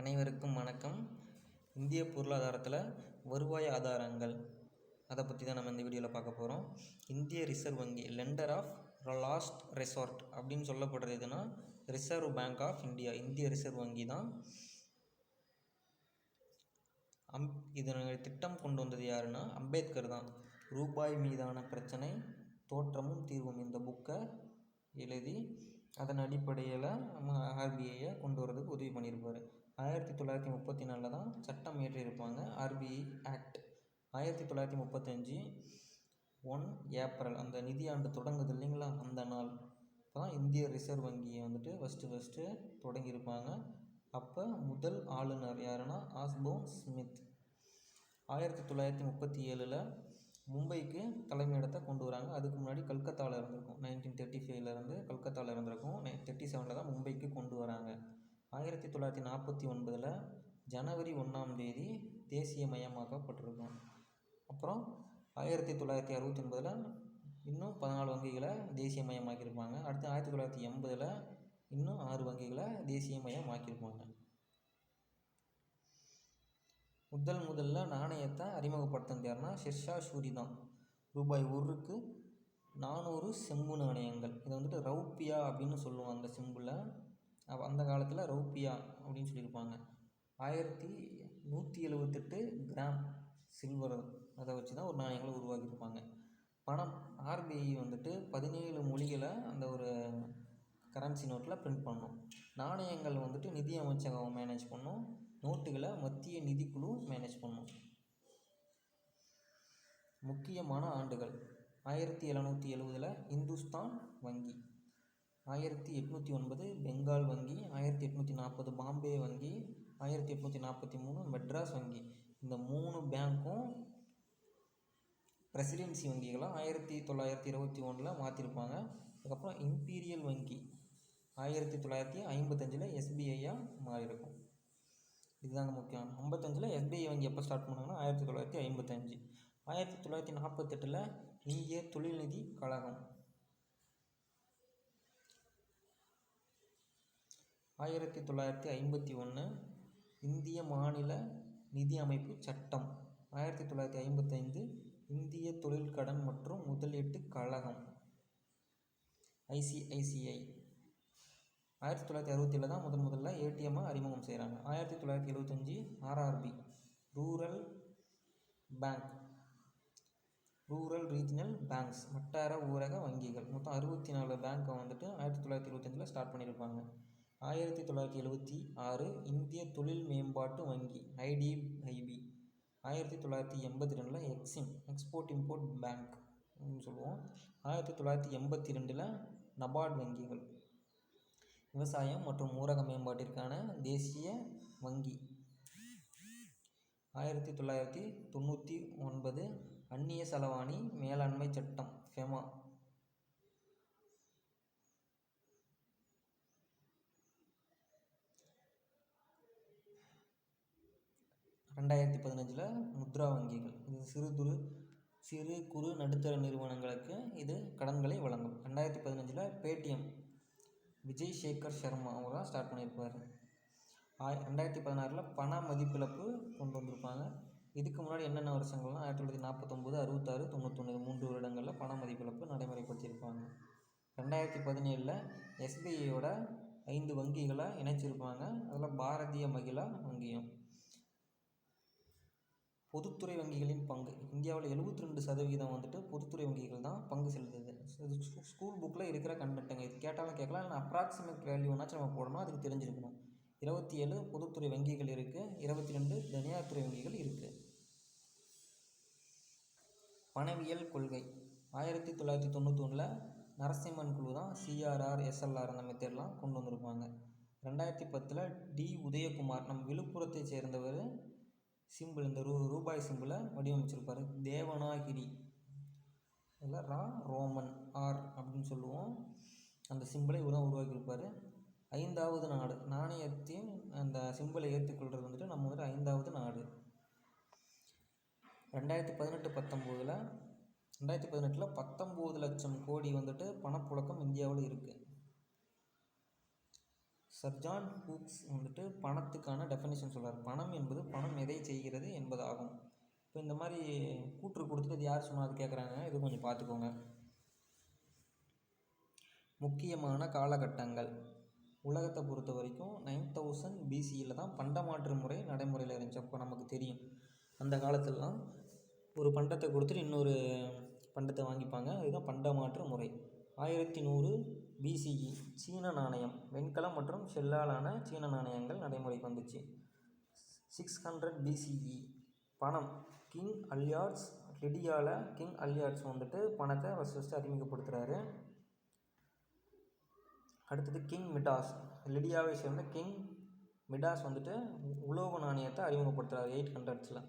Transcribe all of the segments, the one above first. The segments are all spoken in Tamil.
அனைவருக்கும் வணக்கம். இந்திய பொருளாதாரத்தில் வருவாய் ஆதாரங்கள். அதை பற்றி தான் நம்ம இந்த வீடியோவில் பார்க்க போகிறோம் இந்திய ரிசர்வ் வங்கி லெண்டர் ஆஃப் லாஸ்ட் ரெசார்ட் அப்படின்னு சொல்லப்படுறது எதுனா ரிசர்வ் பேங்க் ஆஃப் இந்தியா இந்திய ரிசர்வ் வங்கி தான். அம் இதனுடைய திட்டம் கொண்டு வந்தது யாருன்னா அம்பேத்கர் தான். ரூபாய் மீதான பிரச்சனை தோற்றமும் தீர்வும் இந்த புக்கை எழுதி அதன் அடிப்படையில் நம்ம ஆர்பிஐயை கொண்டு வரதுக்கு உதவி பண்ணியிருப்பார். ஆயிரத்தி தொள்ளாயிரத்தி முப்பத்தி நாலில் தான் சட்டம் இயற்றியிருப்பாங்க ஆர்பிஐ ஆக்ட் ஆயிரத்தி தொள்ளாயிரத்தி முப்பத்தஞ்சு ஒன் ஏப்ரல் அந்த நிதியாண்டு தொடங்குது இல்லைங்களா? அந்த நாள் இப்போ தான் இந்திய ரிசர்வ் வங்கியை வந்துட்டு ஃபஸ்ட்டு ஃபஸ்ட்டு தொடங்கியிருப்பாங்க. அப்போ முதல் ஆளுநர் யாருன்னா ஆஸ்போன் ஸ்மித். ஆயிரத்தி தொள்ளாயிரத்தி முப்பத்தி ஏழில் மும்பைக்கு தலைமையிடத்தை கொண்டு வராங்க. அதுக்கு முன்னாடி கல்கத்தாவில் இருந்திருக்கும். நைன்டீன் தேர்ட்டி ஃபைவ்லேருந்து கல்கத்தாவில் இருந்திருக்கும். நைன் தேர்ட்டி செவனில் தான் மும்பைக்கு கொண்டு வராங்க. ஆயிரத்தி தொள்ளாயிரத்தி நாற்பத்தி ஒன்பதில் ஜனவரி ஒன்றாம் தேதி தேசியமயமாக்கப்பட்டிருக்கும் அப்புறம் ஆயிரத்தி தொள்ளாயிரத்தி அறுபத்தி ஒன்பதில் இன்னும் பதினாலு வங்கிகளை தேசியமயமாக்கியிருப்பாங்க அடுத்து ஆயிரத்தி தொள்ளாயிரத்தி எண்பதில் இன்னும் ஆறு வங்கிகளை தேசியமயமாக்கியிருப்பாங்க முதல் முதல்ல நாணயத்தை அறிமுகப்படுத்தினது யாருன்னா ஷெர்ஷா சூரி தான். ரூபாய் ஒருக்கு நானூறு செம்பு நாணயங்கள். இதை வந்துட்டு ரௌப்பியா அப்படின்னு சொல்லுவோம் அந்த செம்புல. அந்த காலத்தில் ரௌப்பியா அப்படின்னு சொல்லியிருப்பாங்க. ஆயிரத்தி நூற்றி எழுபத்தெட்டு கிராம் சில்வர் அதை வச்சு தான் ஒரு நாணயங்களை உருவாக்கியிருப்பாங்க. பணம் ஆர்பிஐ வந்துட்டு பதினேழு மொழிகளை அந்த ஒரு கரன்சி நோட்டில் பிரிண்ட் பண்ணோம் நாணயங்கள் வந்துட்டு நிதி அமைச்சகம் மேனேஜ் பண்ணும். நோட்டுகளை மத்திய நிதிக்குழு மேனேஜ் பண்ணும். முக்கியமான ஆண்டுகள். ஆயிரத்தி எழுநூற்றி எழுவதில் இந்துஸ்தான் வங்கி. ஆயிரத்தி எட்நூற்றி ஒன்பது பெங்கால் வங்கி. ஆயிரத்தி எட்நூற்றி நாற்பது பாம்பே வங்கி. ஆயிரத்தி எட்நூற்றி நாற்பத்தி மூணு மெட்ராஸ் வங்கி. இந்த மூணு பேங்க்கும் பிரசிடென்சி வங்கிகளாக ஆயிரத்தி தொள்ளாயிரத்தி இருபத்தி ஒன்றில் மாற்றிருப்பாங்க அதுக்கப்புறம் இம்பீரியல் வங்கி. ஆயிரத்தி தொள்ளாயிரத்தி ஐம்பத்தஞ்சில் எஸ்பிஐயாக மாறியிருக்கும். இதுதாங்க முக்கியம். ஐம்பத்தஞ்சில் எஸ்பிஐ வங்கி எப்போ ஸ்டார்ட் பண்ணாங்கன்னா ஆயிரத்தி தொள்ளாயிரத்தி ஐம்பத்தஞ்சு. ஆயிரத்தி தொள்ளாயிரத்தி நாற்பத்தெட்டில் இந்திய தொழில்நிதி கழகம். ஆயிரத்தி தொள்ளாயிரத்தி ஐம்பத்தி ஒன்று இந்திய மாநில நிதி அமைப்பு சட்டம். ஆயிரத்தி தொள்ளாயிரத்தி ஐம்பத்தைந்து இந்திய தொழில் கடன் மற்றும் முதலீட்டு கழகம். ஐசிஐசிஐ ஆயிரத்தி தொள்ளாயிரத்தி அறுபத்தேழில் தான் முதன் முதல்ல ஏடிஎம்மை அறிமுகம் செய்கிறாங்க ஆயிரத்தி தொள்ளாயிரத்தி எழுபத்தஞ்சி RRB rural bank rural regional banks வட்டார ஊரக வங்கிகள். மொத்தம் அறுபத்தி நாலு பேங்க்கை வந்துட்டு ஆயிரத்தி தொள்ளாயிரத்தி இருபத்தஞ்சில் ஸ்டார்ட் பண்ணியிருப்பாங்க ஆயிரத்தி தொள்ளாயிரத்தி எழுபத்தி ஆறு இந்திய தொழில் மேம்பாட்டு வங்கி ஐடிஐபி ஆயிரத்தி தொள்ளாயிரத்தி எண்பத்தி ரெண்டில் எக்ஸிம் எக்ஸ்போர்ட் இம்போர்ட் பேங்க் சொல்லுவோம். ஆயிரத்தி தொள்ளாயிரத்தி எண்பத்தி ரெண்டில் நபார்ட் வங்கிகள். விவசாயம் மற்றும் ஊரக மேம்பாட்டிற்கான தேசிய வங்கி. ஆயிரத்தி தொள்ளாயிரத்தி தொண்ணூற்றி ஒன்பது அந்நிய செலவாணி மேலாண்மை சட்டம் ஃபெமா ரெண்டாயிரத்தி பதினஞ்சில் முத்ரா வங்கிகள். இது சிறு துரு சிறு குறு நடுத்தர நிறுவனங்களுக்கு இது கடன்களை வழங்கும். ரெண்டாயிரத்தி பதினஞ்சில் பேடிஎம் விஜய் சேகர் சர்மா அவங்க தான் ஸ்டார்ட் பண்ணியிருப்பார். ஆய் ரெண்டாயிரத்தி பதினாறில் பண மதிப்பிழப்பு கொண்டு வந்திருப்பாங்க. இதுக்கு முன்னாடி என்னென்ன வருஷங்கள்லாம் ஆயிரத்தி தொள்ளாயிரத்தி நாற்பத்தொம்போது அறுபத்தாறு தொண்ணூத்தொன்று மூன்று வருடங்களில் பண மதிப்பிழப்பு நடைமுறைப்படுத்தியிருப்பாங்க. ரெண்டாயிரத்தி பதினேழில் எஸ்பிஐயோட ஐந்து வங்கிகளை இணைச்சிருப்பாங்க. அதில் பாரதிய மகிழா வங்கியும். பொதுத்துறை வங்கிகளின் பங்கு. இந்தியாவில் எழுபத்தி ரெண்டு சதவீதம் வந்துட்டு பொதுத்துறை வங்கிகள் தான் பங்கு செலுத்துது. இது ஸ்கூல் புக்கில் இருக்கிற கண்டென்ட்டுங்க இது கேட்டாலும் கேட்கலாம் இல்லை அப்ராக்சிமேட் வேல்யூனாச்சும் நம்ம போடணும் அதுக்கு தெரிஞ்சிருக்கணும். இருபத்தி ஏழு பொதுத்துறை வங்கிகள் இருக்குது இருபத்தி ரெண்டு தனியார் துறை வங்கிகள் இருக்குது பணவியல் கொள்கை. ஆயிரத்தி தொள்ளாயிரத்தி தொண்ணூற்றி ஒன்றில் நரசிம்மன் குழு தான் சிஆர்ஆர் எஸ்எல்ஆர் அந்த மெத்தட்லாம் கொண்டு வந்திருப்பாங்க. ரெண்டாயிரத்தி பத்தில் டி. உதயகுமார் நம் விழுப்புரத்தை சேர்ந்தவர் சிம்பிள் இந்த ரூ ரூபாய் சிம்பிளை வடிவமைச்சிருப்பார். தேவனாகிரி இதில் ரா ரோமன் ஆர் அப்படின்னு சொல்லுவோம். அந்த சிம்பிளை இவர் தான் உருவாக்கியிருப்பார். ஐந்தாவது நாடு. நாணயத்தையும் அந்த சிம்பிளை ஏற்றுக்கொள்கிறது வந்துட்டு நம்ம வந்துட்டு ஐந்தாவது நாடு. ரெண்டாயிரத்தி பதினெட்டு பத்தொம்போதில் ரெண்டாயிரத்தி பதினெட்டில் பத்தொம்போது லட்சம் கோடி வந்துட்டு பணப்புழக்கம் இந்தியாவில் இருக்குது சர் ஜான் ஹூக்ஸ் வந்துட்டு பணத்துக்கான டெஃபனிஷன் சொல்கிறார் பணம் என்பது பணம் எதை செய்கிறது என்பதாகும். இப்போ இந்த மாதிரி கூற்று கொடுத்துட்டு இது யார் சொன்னால் அது கேட்குறாங்க இது கொஞ்சம் பார்த்துக்கோங்க முக்கியமான காலகட்டங்கள். உலகத்தை பொறுத்த வரைக்கும் நைன் தௌசண்ட் பிசியில் தான் பண்டமாற்று முறை நடைமுறையில் இருந்துச்சு. அப்போ நமக்கு தெரியும். அந்த காலத்திலலாம் ஒரு பண்டத்தை கொடுத்துட்டு இன்னொரு பண்டத்தை வாங்கிப்பாங்க. அதுதான் பண்டமாற்று முறை. ஆயிரத்தி நூறு பிசிஇ சீன நாணயம். வெண்கலம் மற்றும் செல்லாலான சீன நாணயங்கள் நடைமுறைக்கு வந்துச்சு. சிக்ஸ் ஹண்ட்ரட் பிசிஇ பணம். கிங் அல்யார்ட்ஸ் ரெடியால் கிங் அல்யார்ட்ஸ் வந்துட்டு பணத்தை ஃபஸ்ட் ஃபஸ்ட்டு அறிமுகப்படுத்துகிறாரு அடுத்தது கிங் மிடாஸ் லிடியாவை சேர்ந்த கிங் மிடாஸ் வந்துட்டு உலோக நாணயத்தை அறிமுகப்படுத்துகிறார் எயிட் ஹண்ட்ரட்ஸில்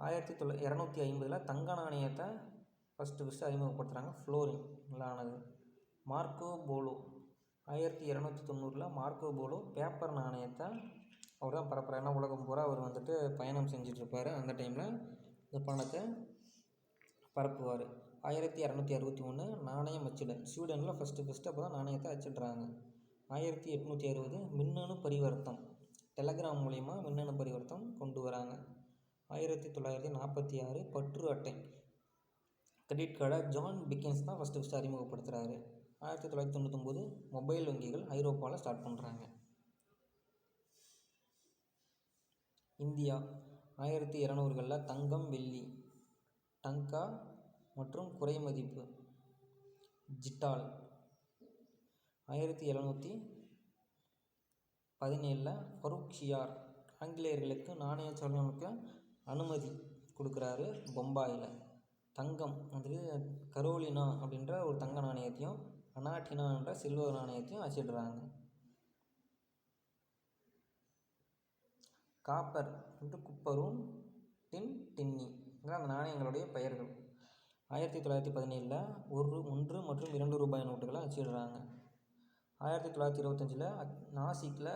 ஆயிரத்தி தொள்ளா இரநூத்தி ஐம்பதில் தங்க நாணயத்தை ஃபஸ்ட்டு ஃபஸ்ட்டு அறிமுகப்படுத்துகிறாங்க ஃப்ளோரின் ஆனது மார்க்கோ போலோ ஆயிரத்தி இரநூத்தி தொண்ணூறில் மார்க்கோ போலோ பேப்பர் நாணயத்தை அவர் தான் பரப்புகிறார் ஏன்னா உலகம் பூரா அவர் வந்துட்டு பயணம் செஞ்சிட்ருப்பார் அந்த டைமில் இந்த பணத்தை பரப்புவார். ஆயிரத்தி இரநூத்தி அறுபத்தி ஒன்று நாணயம் அச்சிடல் ஸ்வீடனில் ஃபஸ்ட்டு ஃபஸ்ட்டு அப்போ தான் நாணயத்தை அச்சிடுறாங்க ஆயிரத்தி எட்நூற்றி அறுபது மின்னணு பரிவர்த்தம். டெலகிராம் மூலிமா மின்னணு பரிவர்த்தம் கொண்டு வராங்க. ஆயிரத்தி தொள்ளாயிரத்தி நாற்பத்தி ஆறு பற்று அட்டை. கிரெடிட் கார்டை ஜான் பிக்கின்ஸ் தான் ஃபஸ்ட்டு ஃபஸ்ட்டு அறிமுகப்படுத்துகிறாரு ஆயிரத்தி தொள்ளாயிரத்தி தொண்ணூத்தொம்போது மொபைல் வங்கிகள் ஐரோப்பாவில் ஸ்டார்ட் பண்ணுறாங்க இந்தியா ஆயிரத்தி இரநூறுகளில் தங்கம் வெள்ளி டங்கா மற்றும் குறைமதிப்பு ஜிட்டால். ஆயிரத்தி எழுநூற்றி பதினேழில் ஃபரூக்ஷியார் ஆங்கிலேயர்களுக்கு நாணய சலனுக்கு அனுமதி கொடுக்குறாரு பொம்பாயில். தங்கம் வந்துட்டு கரோலினா அப்படின்ற ஒரு தங்க நாணயத்தையும் அனாட்டினா என்ற சில்வர் நாணயத்தையும் அச்சிடுறாங்க. காப்பர் வந்து குப்பரும் டின் டின்னி அந்த நாணயங்களுடைய பெயர்கள். ஆயிரத்தி தொள்ளாயிரத்தி பதினேழில் ஒரு ஒன்று மற்றும் இரண்டு ரூபாய் நோட்டுகளை அச்சிடுறாங்க. ஆயிரத்தி தொள்ளாயிரத்தி இருபத்தஞ்சில் நாசிக்கில்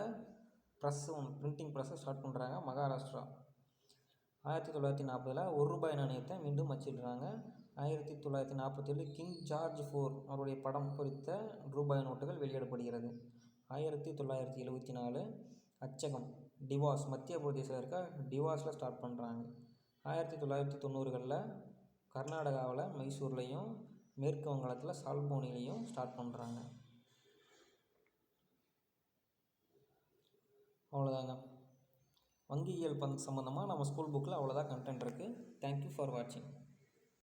ப்ரெஸ் ஒன்று பிரிண்டிங் ப்ரெஸ்ஸை ஸ்டார்ட் பண்ணுறாங்க மகாராஷ்டிரா. ஆயிரத்தி தொள்ளாயிரத்தி நாற்பதில் ஒரு ரூபாய் நாணயத்தை மீண்டும் அச்சிடுறாங்க ஆயிரத்தி தொள்ளாயிரத்தி நாற்பத்தேழு கிங் ஜார்ஜ் ஃபோர் அவருடைய படம் பொறித்த ரூபாய் நோட்டுகள் வெளியிடப்படுகிறது. ஆயிரத்தி தொள்ளாயிரத்தி எழுபத்தி நாலு அச்சகம் டிவாஸ் மத்திய பிரதேசில் இருக்க டிவாஸில் ஸ்டார்ட் பண்ணுறாங்க ஆயிரத்தி தொள்ளாயிரத்தி தொண்ணூறுகளில் கர்நாடகாவில் மைசூர்லேயும் மேற்கு வங்காளத்தில் சால்போனிலையும் ஸ்டார்ட் பண்ணுறாங்க அவ்வளோதாங்க வங்கியியல் பங்கு சம்மந்தமாக நம்ம ஸ்கூல் புக்கில் அவ்வளோதான் கண்டென்ட் இருக்குது தேங்க்யூ ஃபார் வாட்சிங்